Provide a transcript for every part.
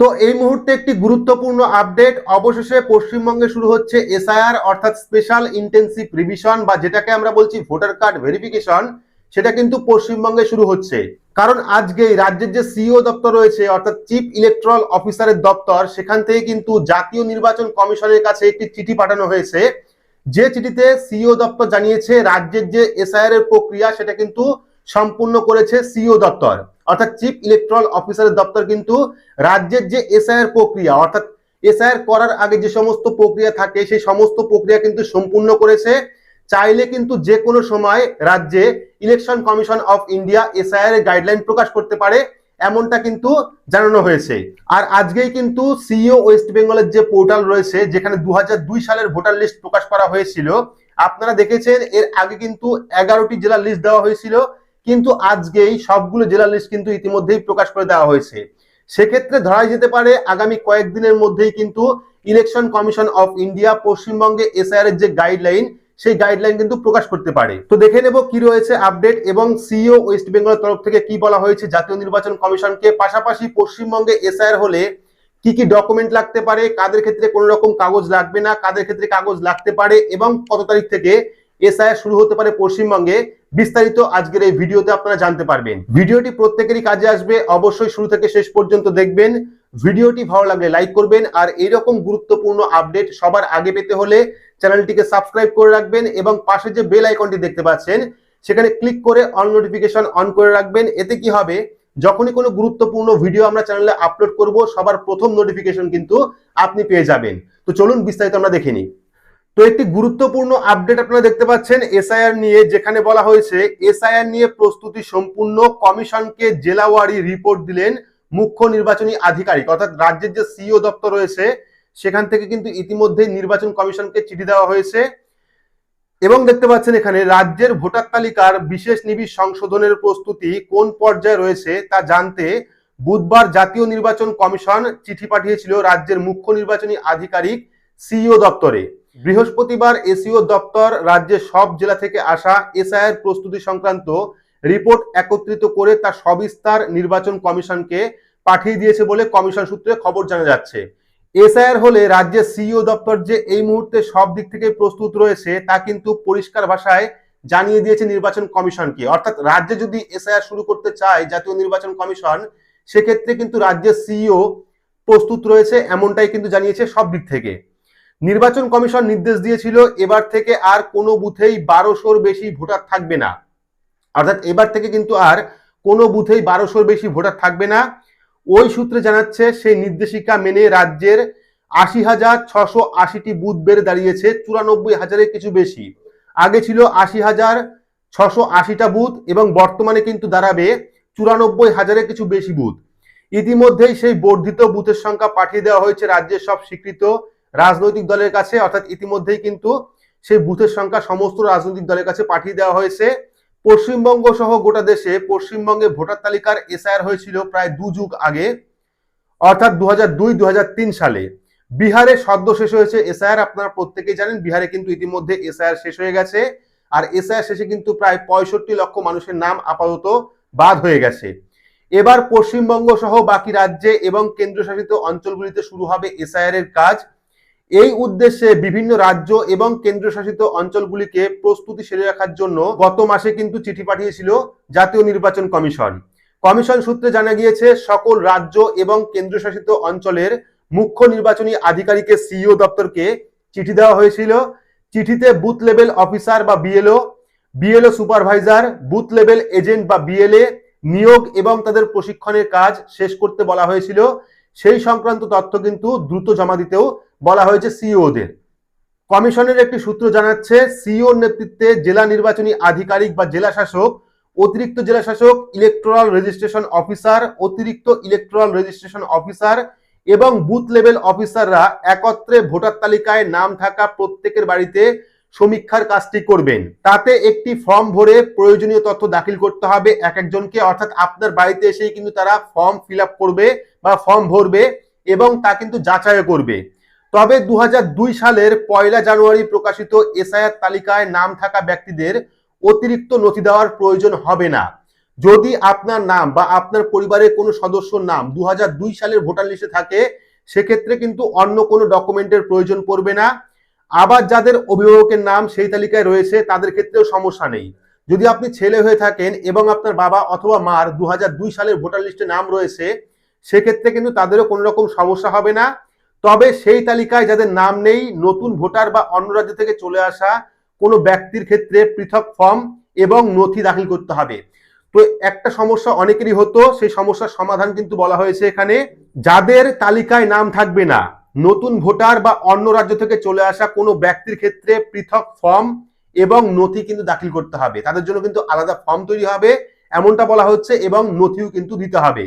তো এই মুহূর্তে একটি গুরুত্বপূর্ণ আপডেট অবশেষে পশ্চিমবঙ্গে শুরু হচ্ছে এসআইআর অর্থাৎ স্পেশাল ইন্টেন্সিভ রিভিশন বা যেটাকে আমরা বলছি ভোটার কার্ড ভেরিফিকেশন সেটা কিন্তু পশ্চিমবঙ্গে শুরু হচ্ছে। কারণ আজকেই রাজ্যের যে সিইও দপ্তর রয়েছে, অর্থাৎ চিফ ইলেকট্রাল অফিসারের দপ্তর, সেখান থেকে কিন্তু জাতীয় নির্বাচন কমিশনের কাছে একটি চিঠি পাঠানো হয়েছে। যে চিঠিতে সিইও দপ্তর জানিয়েছে, রাজ্যের যে এসআইআর এর প্রক্রিয়া, সেটা কিন্তু সম্পূর্ণ করেছে সিইও দপ্তর। অর্থাৎ চিফ ইলেকট্রাল অফিসারের দপ্তর কিন্তু রাজ্যের যে এসআইআর প্রক্রিয়া, অর্থাৎ এসআইআর করার আগে যে সমস্ত প্রক্রিয়া থাকে, সেই সমস্ত প্রক্রিয়া কিন্তু সম্পূর্ণ করেছে। চাইলে কিন্তু যে কোনো সময় রাজ্যে election commission of India SIR এর গাইডলাইন প্রকাশ করতে পারে, এমনটা কিন্তু জানানো হয়েছে। আর আজকেই কিন্তু সিইও ওয়েস্ট বেঙ্গলের যে পোর্টাল রয়েছে, যেখানে দু হাজার দুই সালের ভোটার লিস্ট প্রকাশ করা হয়েছিল, আপনারা দেখেছেন, এর আগে কিন্তু এগারোটি জেলার লিস্ট দেওয়া হয়েছিল। কিন্তু আজকেই সবগুলো জেলার লিস্ট কিন্তু ইতিমধ্যেই প্রকাশ করে দেওয়া হয়েছে। সেক্ষেত্রে ধরা যেতে পারে, আগামী কয়েকদিনের মধ্যেই কিন্তু ইলেকশন কমিশন অফ ইন্ডিয়া পশ্চিমবঙ্গে এসআইআর এর যে গাইডলাইন সেই গাইডলাইন কিন্তু প্রকাশ করতে পারে। তো দেখে নেব কি রয়েছে আপডেট এবং সিইও ওয়েস্ট বেঙ্গলের তরফ থেকে কি বলা হয়েছে জাতীয় নির্বাচন কমিশনকে। পাশাপাশি পশ্চিমবঙ্গে এসআইআর হলে কি কি ডকুমেন্ট লাগতে পারে, কাদের ক্ষেত্রে কোনো রকম কাগজ লাগবে না, কাদের ক্ষেত্রে কাগজ লাগতে পারে এবং কত তারিখ থেকে এসআইআর শুরু হতে পারে পশ্চিমবঙ্গে। বিস্তারিত আজকের এই ভিডিওতে আপনারা জানতে পারবেন। ভিডিওটি প্রত্যেকেরই কাজে আসবে। অবশ্যই শুরু থেকে শেষ পর্যন্ত দেখবেন। ভিডিওটি ভালো লাগলে লাইক করবেন আর এরকম গুরুত্বপূর্ণ আপডেট সবার আগে পেতে হলে চ্যানেলটিকে সাবস্ক্রাইব করে রাখবেন এবং পাশে যে বেল আইকনটি দেখতে পাচ্ছেন, সেখানে ক্লিক করে অন নোটিফিকেশন অন করে রাখবেন। এতে কি হবে? যখনই কোনো গুরুত্বপূর্ণ ভিডিও আমরা চ্যানেলে আপলোড করব, সবার প্রথম নোটিফিকেশন কিন্তু আপনি পেয়ে যাবেন। তো চলুন বিস্তারিত আমরা দেখে নিই। তো একটি গুরুত্বপূর্ণ আপডেট আপনারা দেখতে পাচ্ছেন এসআইআর নিয়ে, যেখানে বলা হয়েছে এসআইআর নিয়ে প্রস্তুতি সম্পূর্ণ, কমিশনকে জেলাওয়ারি রিপোর্ট দিলেন মুখ্য নির্বাচনী আধিকারিক, অর্থাৎ রাজ্যের যে সিইও দপ্তর রয়েছে, সেখান থেকে কিন্তু ইতিমধ্যেই নির্বাচন কমিশনকে চিঠি দেওয়া হয়েছে। এবং দেখতে পাচ্ছেন এখানে রাজ্যের ভোটার তালিকার বিশেষ নিবিড় সংশোধনের প্রস্তুতি কোন পর্যায়ে রয়েছে তা জানতে বুধবার জাতীয় নির্বাচন কমিশন চিঠি পাঠিয়েছিল রাজ্যের মুখ্য নির্বাচনী আধিকারিক সিইও দপ্তরে। বৃহস্পতিবার এসিও দপ্তর রাজ্যের সব জেলা থেকে আসা এসআইআর প্রস্তুতি সংক্রান্ত রিপোর্ট একত্রিত করে তা সবিস্তার নির্বাচন কমিশনকে পাঠিয়ে দিয়েছে বলে কমিশন সূত্রে খবর জানা যাচ্ছে। এসআইআর হলে রাজ্যের সিইও দপ্তর যে এই মুহূর্তে সব দিক থেকে প্রস্তুত রয়েছে তা কিন্তু পরিষ্কার ভাষায় জানিয়ে দিয়েছে নির্বাচন কমিশনকে। অর্থাৎ রাজ্যে যদি এসআইআর শুরু করতে চায় জাতীয় নির্বাচন কমিশন, সেক্ষেত্রে কিন্তু রাজ্যের সিইও প্রস্তুত রয়েছে এমনটাই কিন্তু জানিয়েছে সব দিক থেকে। নির্বাচন কমিশন নির্দেশ দিয়েছিল, এবার থেকে আর কোনো বুথেই বারোশোর বেশি ভোটার থাকবে না। অর্থাৎ এবার থেকে কিন্তু আর কোনো বুথেই বারোশোর বেশি ভোটার থাকবে না। ওই সূত্রে জানাচ্ছে, সেই নির্দেশিকা মেনে রাজ্যের আশি হাজার ছশো আশিটি বুথ বেড়ে দাঁড়িয়েছে, চুরানব্বই হাজারের কিছু বেশি। আগে ছিল আশি হাজার ছশো আশিটা বুথ এবং বর্তমানে কিন্তু দাঁড়াবে চুরানব্বই হাজারের কিছু বেশি বুথ। ইতিমধ্যেই সেই বর্ধিত বুথের সংখ্যা পাঠিয়ে দেওয়া হয়েছে রাজ্যের সব স্বীকৃত রাজনৈতিক দলের কাছে, অর্থাৎ ইতিমধ্যেই কিন্তু সেই বুথের সংখ্যা সমস্ত রাজনৈতিক দলের কাছে পাঠিয়ে দেওয়া হয়েছে। পশ্চিমবঙ্গ সহ গোটা দেশে পশ্চিমবঙ্গে ভোটার তালিকার এসআইআর হয়েছিল প্রায় দু যুগ আগে, অর্থাৎ দু হাজার দুই দু সালে। বিহারে সদ্য শেষ হয়েছে এসআইআর, আপনারা প্রত্যেকেই জানেন, বিহারে কিন্তু ইতিমধ্যে এসআইআর শেষ হয়ে গেছে। আর এসআইআর শেষে কিন্তু প্রায় পঁয়ষট্টি লক্ষ মানুষের নাম আপাতত বাদ হয়ে গেছে। এবার পশ্চিমবঙ্গ সহ বাকি রাজ্যে এবং কেন্দ্রশাসিত অঞ্চলগুলিতে শুরু হবে এসআইআর এর কাজ। এই উদ্দেশ্যে বিভিন্ন রাজ্য এবং কেন্দ্রশাসিত অঞ্চলগুলিকে প্রস্তুতি সেরে রাখার জন্য গত মাসে কিন্তু চিঠি পাঠিয়েছিল জাতীয় নির্বাচন কমিশন। কমিশন সূত্রে জানা গিয়েছে, সকল রাজ্য এবং কেন্দ্রশাসিত অঞ্চলের মুখ্য নির্বাচনী আধিকারিকের সিইও দপ্তরকে চিঠি দেওয়া হয়েছিল। চিঠিতে বুথ লেভেল অফিসার বা BLO BLO supervisor, booth level agent বা বিএলএ নিয়োগ এবং তাদের প্রশিক্ষণের কাজ শেষ করতে বলা হয়েছিল। সেই সংক্রান্ত তথ্য কিন্তু দ্রুত জমা দিতেও বলা হয়েছে সিইওদের। কমিশনের একটি সূত্র জানাচ্ছে, সিইওর নেতৃত্বে জেলা নির্বাচনী আধিকারিক বা জেলা শাসক, অতিরিক্ত জেলা শাসক ইলেকট্রাল রেজিস্ট্রেশন অফিসার অতিরিক্ত ইলেকট্রাল রেজিস্ট্রেশন অফিসার এবং বুথ লেভেল অফিসাররা একত্রে ভোটার তালিকায় নাম থাকা প্রত্যেকের বাড়িতে সমীক্ষার কাজটি করবেন। তাতে একটি ফর্ম ভরে প্রয়োজনীয় তথ্য দাখিল করতে হবে এক একজনকে। অর্থাৎ আপনার বাড়িতে এসেই কিন্তু তারা ফর্ম ফিল করবে বা ফর্ম ভরবে এবং তা কিন্তু যাচাই করবে। তবে দু হাজার দুই সালের পয়লা জানুয়ারি প্রকাশিত এসআইআর তালিকায় নাম থাকা ব্যক্তিদের অতিরিক্ত নথি দেওয়ার প্রয়োজন হবে না। যদি আপনার নাম বা আপনার পরিবারের কোনো সদস্যর নাম দু হাজার দুই সালের ভোটার লিস্টে থাকে, সেক্ষেত্রে কিন্তু অন্য কোনো ডকুমেন্টের প্রয়োজন পড়বে না। আবার যাদের অভিভাবকের নাম সেই তালিকায় রয়েছে, তাদের ক্ষেত্রেও সমস্যা নেই। যদি আপনি ছেলে হয়ে থাকেন এবং আপনার বাবা অথবা মার দু হাজার দুই সালের ভোটার লিস্টে নাম রয়েছে, সেক্ষেত্রে কিন্তু তাদেরও কোনো রকম সমস্যা হবে না। তবে সেই তালিকায় যাদের নাম নেই, নতুন ভোটার বা অন্য রাজ্য থেকে চলে আসা কোনো ব্যক্তির ক্ষেত্রে পৃথক ফর্ম এবং নথি দাখিল করতে হবে। তো একটা সমস্যা অনেকেরই হতো, সেই সমস্যার সমাধান কিন্তু বলা হয়েছে এখানে। যাদের তালিকায় নাম থাকবে না, নতুন ভোটার বা অন্য রাজ্য থেকে চলে আসা কোনো ব্যক্তির ক্ষেত্রে পৃথক ফর্ম এবং নথি কিন্তু দাখিল করতে হবে। তাদের জন্য কিন্তু আলাদা ফর্ম তৈরি হবে, এমনটা বলা হচ্ছে এবং নথিও কিন্তু দিতে হবে।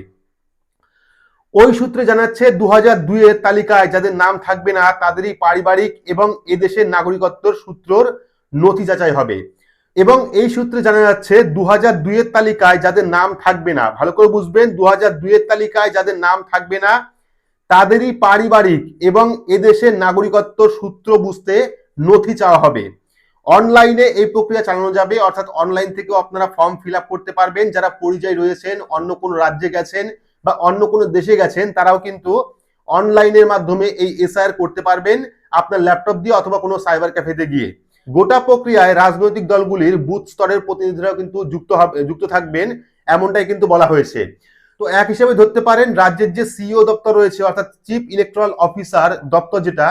ওই সূত্রে জানাচ্ছে দু হাজার দুইয়ের তালিকায় যাদের নাম থাকবে না, তাদেরই পারিবারিক এবং এদেশের নাগরিকত্বর সূত্রর নথি যাচাই হবে। এবং এই সূত্রে জানা যাচ্ছে দু হাজার দুইয়ের তালিকায় যাদের নাম থাকবে না, ভালো করে বুঝবেন দু হাজার দুইয়ের তালিকায় যাদের নাম থাকবে না, তাদেরই পারিবারিক এবং এদেশের নাগরিকত্ব সূত্র বুঝতে নথি চাওয়া হবে। অনলাইনে এই প্রক্রিয়া চালানো যাবে, অর্থাৎ অনলাইন থেকেও আপনারা ফর্ম ফিল করতে পারবেন। যারা পরিযায়ী রয়েছেন, অন্য কোনো রাজ্যে গেছেন বা অন্য কোনো দেশে গেছেন, তারাও কিন্তু অনলাইনের মাধ্যমে এই এসআইআর করতে পারবেন আপনার ল্যাপটপ দিয়ে অথবা কোনো সাইবার ক্যাফেতে গিয়ে। গোটা প্রক্রিয়ায় রাজনৈতিক দলগুলির বুথ স্তরের প্রতিনিধিরাও কিন্তু যুক্ত হবে, যুক্ত থাকবেন, এমনটাই কিন্তু বলা হয়েছে। তো এক হিসেবে ধরতে পারেন, রাজ্যের যে সিইও দপ্তর রয়েছে, অর্থাৎ চিফ ইলেকট্রাল অফিসার দপ্তর যেটা,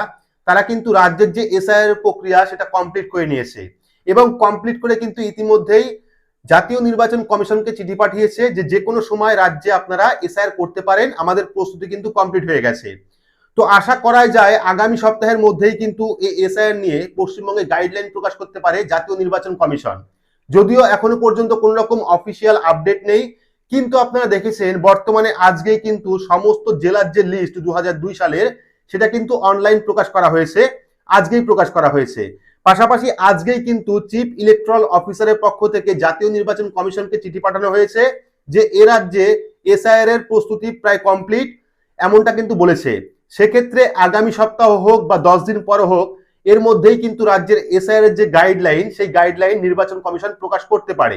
তারা কিন্তু রাজ্যের যে এসআইআর প্রক্রিয়া সেটা কমপ্লিট করে নিয়েছে। এবং কমপ্লিট করে কিন্তু ইতিমধ্যেই জাতীয় নির্বাচন কমিশনকে চিঠি পাঠিয়েছে যে যে কোনো সময় রাজ্যে আপনারা এসআইআর করতে পারেন, আমাদের প্রস্তুতি কিন্তু কমপ্লিট হয়ে গেছে। তো আশা করাই যায়, আগামী সপ্তাহের মধ্যেই কিন্তু এই এসআইআর নিয়ে পশ্চিমবঙ্গে গাইডলাইন প্রকাশ করতে পারে জাতীয় নির্বাচন কমিশন। যদিও এখনও পর্যন্ত কোন রকম অফিসিয়াল আপডেট নেই, কিন্তু আপনারা দেখেছেন বর্তমানে আজকে কিন্তু সমস্ত জেলার যে লিস্ট দু হাজার দুই সালের, সেটা কিন্তু অনলাইন প্রকাশ করা হয়েছে, আজকেই প্রকাশ করা হয়েছে। পাশাপাশি আজকেই কিন্তু চিফ ইলেকট্রাল অফিসারের পক্ষ থেকে জাতীয় নির্বাচন কমিশনকে চিঠি পাঠানো হয়েছে যে এ রাজ্যে এসআইআর এর প্রস্তুতি প্রায় কমপ্লিট এমনটা কিন্তু বলেছে। সেক্ষেত্রে আগামী সপ্তাহ হোক বা দশ দিন পর হোক, এর মধ্যেই কিন্তু রাজ্যের এসআইআর এর যে গাইডলাইন সেই গাইডলাইন নির্বাচন কমিশন প্রকাশ করতে পারে।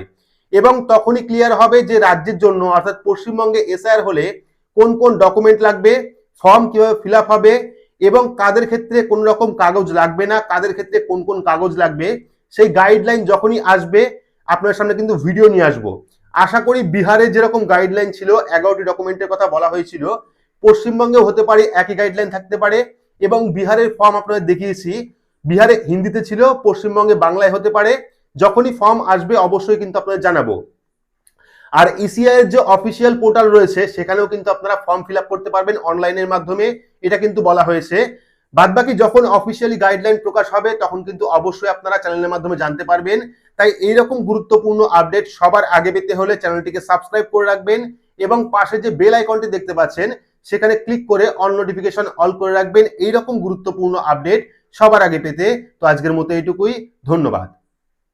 এবং তখনই ক্লিয়ার হবে যে রাজ্যের জন্য, অর্থাৎ পশ্চিমবঙ্গে এসআইআর হলে কোন কোন ডকুমেন্ট লাগবে ফর্ম কীভাবে ফিল হবে এবং কাদের ক্ষেত্রে কোন রকম কাগজ লাগবে না, কাদের ক্ষেত্রে কোন কোন কাগজ লাগবে, সেই গাইডলাইন যখনই আসবে, আপনার সামনে কিন্তু ভিডিও নিয়ে আসব। আশা করি বিহারে যেরকম গাইডলাইন ছিল, এগারোটি ডকুমেন্টের কথা বলা হয়েছিল পশ্চিমবঙ্গে হতে পারে একই গাইডলাইন থাকতে পারে এবং বিহারের ফর্ম আপনাদের দেখিয়েছি। বিহারে হিন্দিতে ছিল, পশ্চিমবঙ্গে বাংলায় হতে পারে, যখনই ফর্ম আসবে অবশ্যই কিন্তু আপনাদের জানাব। আর ইসিআই এর যে অফিসিয়াল পোর্টাল রয়েছে, সেখানেও কিন্তু আপনারা ফর্ম ফিল করতে পারবেন অনলাইনের মাধ্যমে। এটা কিন্তু বলা হয়েছে। বাদবাকি যখন অফিসিয়ালি গাইডলাইন প্রকাশ হবে, তখন কিন্তু অবশ্যই আপনারা চ্যানেলের মাধ্যমে জানতে পারবেন। তাই এইরকম গুরুত্বপূর্ণ আপডেট সবার আগে পেতে হলে চ্যানেলটিকে সাবস্ক্রাইব করে রাখবেন এবং পাশে যে বেল আইকনটি দেখতে পাচ্ছেন, সেখানে ক্লিক করে অল নোটিফিকেশন অল করে রাখবেন। এইরকম গুরুত্বপূর্ণ আপডেট সবার আগে পেতে। তো আজকের মতো এইটুকুই। ধন্যবাদ।